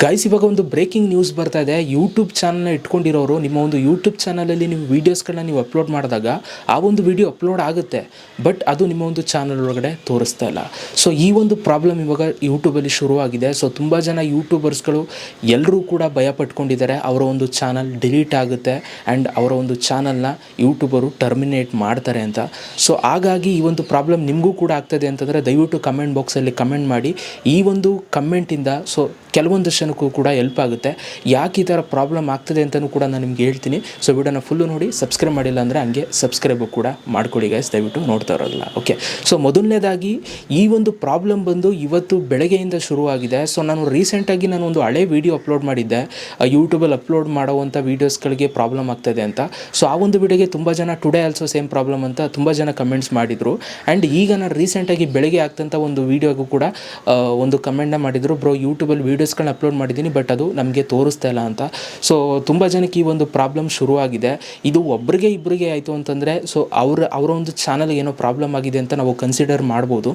Guys ಇವಾಗ ಒಂದು breaking news ಬರ್ತಾ ಇದೆ. ಯೂಟ್ಯೂಬ್ ಚಾನಲ್ನ ಇಟ್ಕೊಂಡಿರೋರು, ನಿಮ್ಮ ಒಂದು ಯೂಟ್ಯೂಬ್ ಚಾನಲಲ್ಲಿ ನೀವು ವೀಡಿಯೋಸ್ಗಳನ್ನ ನೀವು ಅಪ್ಲೋಡ್ ಮಾಡಿದಾಗ ಆ ಒಂದು ವಿಡಿಯೋ ಅಪ್ಲೋಡ್ ಆಗುತ್ತೆ. ಬಟ್ ಅದು ನಿಮ್ಮ ಒಂದು ಚಾನಲ್ ಒಳಗಡೆ ತೋರಿಸ್ತಾ ಇಲ್ಲ. ಸೊ ಈ ಒಂದು ಪ್ರಾಬ್ಲಮ್ ಇವಾಗ ಯೂಟ್ಯೂಬಲ್ಲಿ ಶುರುವಾಗಿದೆ. ಸೊ ತುಂಬ ಜನ ಯೂಟ್ಯೂಬರ್ಸ್ಗಳು ಎಲ್ಲರೂ ಕೂಡ ಭಯ ಪಟ್ಕೊಂಡಿದ್ದಾರೆ. ಅವರ ಒಂದು ಚಾನಲ್ ಡಿಲೀಟ್ ಆಗುತ್ತೆ ಆ್ಯಂಡ್ ಅವರ ಒಂದು ಚಾನಲ್ನ ಯೂಟ್ಯೂಬರು ಟರ್ಮಿನೇಟ್ ಮಾಡ್ತಾರೆ ಅಂತ. ಸೊ ಹಾಗಾಗಿ ಈ ಒಂದು ಪ್ರಾಬ್ಲಮ್ ನಿಮಗೂ ಕೂಡ ಆಗ್ತದೆ ಅಂತಂದರೆ ದಯವಿಟ್ಟು ಕಮೆಂಟ್ ಬಾಕ್ಸಲ್ಲಿ ಕಮೆಂಟ್ ಮಾಡಿ. ಈ ಒಂದು ಕಮೆಂಟಿಂದ ಸೊ ಕೆಲವೊಂದು ಜನಕ್ಕೂ ಕೂಡ ಹೆಲ್ಪ್ ಆಗುತ್ತೆ. ಯಾಕೆ ಈ ಥರ ಪ್ರಾಬ್ಲಮ್ ಆಗ್ತದೆ ಅಂತಲೂ ಕೂಡ ನಾನು ನಿಮ್ಗೆ ಹೇಳ್ತೀನಿ. ಸೊ ವಿಡಿಯೋನ ಫುಲ್ಲು ನೋಡಿ ಸಬ್ಸ್ಕ್ರೈಬ್ ಮಾಡಿಲ್ಲ ಅಂದರೆ ಹಂಗೆ ಸಬ್ಸ್ಕ್ರೈಬು ಕೂಡ ಮಾಡ್ಕೊಳ್ಳಿ ಗೈಸ್ ದಯವಿಟ್ಟು ನೋಡ್ತಾ ಇರೋಲ್ಲ ಓಕೆ ಸೊ ಮೊದಲನೇದಾಗಿ ಈ ಒಂದು ಪ್ರಾಬ್ಲಮ್ ಬಂದು ಇವತ್ತು ಬೆಳಗ್ಗೆಯಿಂದ ಶುರುವಾಗಿದೆ. ಸೊ ನಾನು ರೀಸೆಂಟಾಗಿ ನಾನು ಒಂದು ಹಳೆ ವೀಡಿಯೋ ಅಪ್ಲೋಡ್ ಮಾಡಿದ್ದೆ. ಯೂಟ್ಯೂಬಲ್ಲಿ ಅಪ್ಲೋಡ್ ಮಾಡುವಂಥ ವೀಡಿಯೋಸ್ಗಳಿಗೆ ಪ್ರಾಬ್ಲಮ್ ಆಗ್ತದೆ ಅಂತ. ಸೊ ಆ ಒಂದು ವಿಡಿಯೋಗೆ ತುಂಬ ಜನ ಟುಡೇ ಆಲ್ಸೋ ಸೇಮ್ ಪ್ರಾಬ್ಲಮ್ ಅಂತ ತುಂಬ ಜನ ಕಮೆಂಟ್ಸ್ ಮಾಡಿದರು. ಆ್ಯಂಡ್ ಈಗ ನಾನು ರೀಸೆಂಟಾಗಿ ಬೆಳಗ್ಗೆ ಆಗ್ತಂಥ ಒಂದು ವೀಡಿಯೋಗೂ ಕೂಡ ಒಂದು ಕಮೆಂಟ್ನ ಮಾಡಿದರು. ಬ್ರೋ ಯೂಟ್ಯೂಬಲ್ಲಿ ವೀಡಿಯೋಸ್ಗಳನ್ನ ಅಪ್ಲೋಡ್ ಮಾಡಿದ್ದೀನಿ ಬಟ್ ಅದು ನಮಗೆ ತೋರಿಸ್ತಾ ಇಲ್ಲ ಅಂತ. ಸೊ ತುಂಬ ಜನಕ್ಕೆ ಈ ಒಂದು ಪ್ರಾಬ್ಲಮ್ ಶುರುವಾಗಿದೆ. ಇದು ಒಬ್ರಿಗೆ ಇಬ್ಬರಿಗೆ ಆಯಿತು ಅಂತಂದರೆ ಸೊ ಅವ್ರ, ಅವರ ಒಂದು ಚಾನಲ್ ಏನೋ ಪ್ರಾಬ್ಲಮ್ ಆಗಿದೆ ಅಂತ ನಾವು ಕನ್ಸಿಡರ್ ಮಾಡ್ಬೋದು.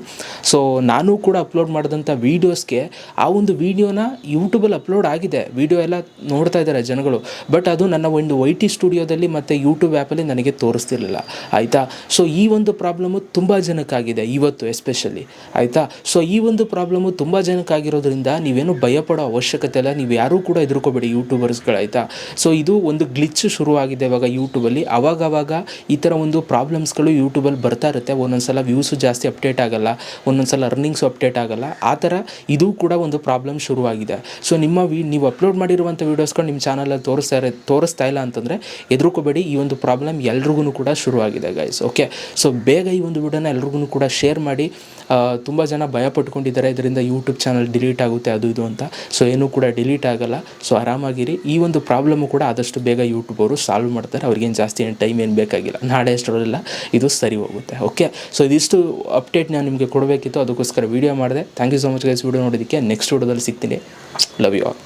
ಸೊ ನಾನು ಕೂಡ ಅಪ್ಲೋಡ್ ಮಾಡಿದಂಥ ವೀಡಿಯೋಸ್ಗೆ ಆ ಒಂದು ವೀಡಿಯೋನ ಯೂಟ್ಯೂಬಲ್ಲಿ ಅಪ್ಲೋಡ್ ಆಗಿದೆ. ವೀಡಿಯೋ ಎಲ್ಲ ನೋಡ್ತಾ ಇದ್ದಾರೆ ಜನಗಳು. ಬಟ್ ಅದು ನನ್ನ ಒಂದು ವೈ ಟಿ ಸ್ಟುಡಿಯೋದಲ್ಲಿ ಮತ್ತು ಯೂಟ್ಯೂಬ್ ಆ್ಯಪಲ್ಲಿ ನನಗೆ ತೋರಿಸ್ತಿರಲಿಲ್ಲ. ಆಯಿತಾ? ಸೊ ಈ ಒಂದು ಪ್ರಾಬ್ಲಮ್ಮು ತುಂಬ ಜನಕ್ಕಾಗಿದೆ ಇವತ್ತು ಎಸ್ಪೆಷಲಿ ಆಯಿತಾ? ಸೊ ಈ ಒಂದು ಪ್ರಾಬ್ಲಮ್ಮು ತುಂಬ ಜನಕ್ಕಾಗಿರೋದ್ರಿಂದ ನೀವೇನು ಭಯಪಡೋ ಅವಶ್ಯಕತೆ ಇಲ್ಲ ನೀವು ಯಾರೂ ಕೂಡ ಹೆದರ್ಕೋಬೇಡಿ ಯೂಟ್ಯೂಬರ್ಸ್ಗಳು ಆಯಿತಾ? ಸೊ ಇದು ಒಂದು ಗ್ಲಿಚ್ ಶುರುವಾಗಿದೆ ಇವಾಗ ಯೂಟ್ಯೂಬಲ್ಲಿ ಅವಾಗವಾಗ ಈ ಥರ ಒಂದು ಪ್ರಾಬ್ಲಮ್ಸ್ಗಳು ಯೂಟ್ಯೂಬಲ್ಲಿ ಬರ್ತಾ ಇರುತ್ತೆ. ಒಂದೊಂದು ಸಲ ವ್ಯೂಸು ಜಾಸ್ತಿ ಅಪ್ಡೇಟ್ ಆಗಲ್ಲ ಒಂದೊಂದು ಸಲ ಅರ್ನಿಂಗ್ಸು ಅಪ್ಡೇಟ್ ಆಗಲ್ಲ. ಆ ಥರ ಇದು ಕೂಡ ಒಂದು ಪ್ರಾಬ್ಲಮ್ ಶುರುವಾಗಿದೆ. ಸೊ ನಿಮ್ಮ ವಿ, ನೀವು ಅಪ್ಲೋಡ್ ಮಾಡಿರುವಂಥ ವೀಡಿಯೋಸ್ಗಳು ನಿಮ್ಮ ಚಾನಲಲ್ಲಿ ತೋರಿಸ್ತಾ ಇರೋ, ತೋರಿಸ್ತಾ ಇಲ್ಲ ಅಂತಂದರೆ ಎದುರುಕೋಬೇಡಿ. ಈ ಒಂದು ಪ್ರಾಬ್ಲಮ್ ಎಲ್ರಿಗೂ ಕೂಡ ಶುರುವಾಗಿದೆ ಗೈಸ್ ಓಕೆ ಸೊ ಬೇಗ ಈ ಒಂದು ವಿಡಿಯೋನ ಎಲ್ರಿಗೂ ಕೂಡ ಶೇರ್ ಮಾಡಿ. ತುಂಬ ಜನ ಭಯ ಪಟ್ಕೊಂಡಿದ್ದಾರೆ ಇದರಿಂದ ಯೂಟ್ಯೂಬ್ ಚಾನಲ್ ಡಿಲೀಟ್ ಆಗುತ್ತೆ, ಅದು ಇದು ಅಂತ. ಸೊ ಏನೂ ಕೂಡ ಡಿಲೀಟ್ ಆಗಲ್ಲ. ಸೊ ಆರಾಮಾಗಿರಿ. ಈ ಒಂದು ಪ್ರಾಬ್ಲಮ್ಮು ಕೂಡ ಆದಷ್ಟು ಬೇಗ ಯೂಟ್ಯೂಬ್ ಅವರು ಸಾಲ್ವ್ ಮಾಡ್ತಾರೆ. ಅವ್ರಿಗೇನು ಜಾಸ್ತಿ ಏನು ಟೈಮ್ ಏನು ಬೇಕಾಗಿಲ್ಲ. ನಾಳೆ ಅಷ್ಟರಲ್ಲ ಇದು ಸರಿ ಹೋಗುತ್ತೆ. ಓಕೆ ಸೊ ಇದಿಷ್ಟು ಅಪ್ಡೇಟ್ ನಾನು ನಿಮಗೆ ಕೊಡಬೇಕಿತ್ತು. ಅದಕ್ಕೋಸ್ಕರ ವೀಡಿಯೋ ಮಾಡಿದೆ. Thank you so much guys video ನೋಡೋದಕ್ಕೆ ನೆಕ್ಸ್ಟ್ ವೀಡಿಯೋದಲ್ಲಿ ಸಿಗ್ತೀನಿ. Love you all